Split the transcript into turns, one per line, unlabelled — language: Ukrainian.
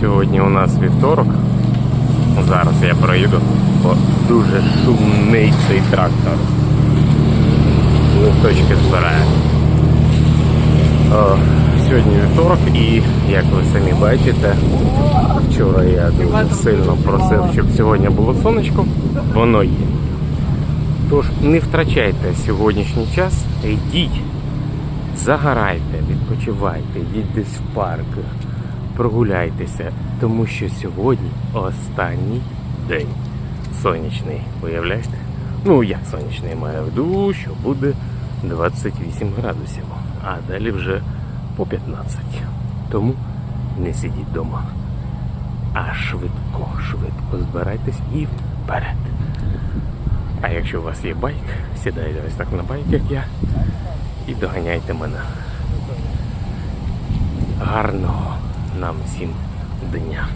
Сьогодні у нас вівторок. Зараз я проїду, бо дуже шумний цей трактор. Листочки збирає. Сьогодні вівторок і, як ви самі бачите, вчора я дуже сильно просив, щоб сьогодні було сонечко, воно є. Тож не втрачайте сьогоднішній час, йдіть, загорайте, відпочивайте, йдіть десь в парк, прогуляйтеся, тому що сьогодні останній день сонячний. Уявляєте? Ну, як сонячний маю в що буде 28 градусів, а далі вже по 15. Тому не сидіть вдома, а швидко, швидко збирайтесь і вперед. А якщо у вас є байк, сідайте ось так на байк, як я, і доганяйте мене. Гарного нам всім дня.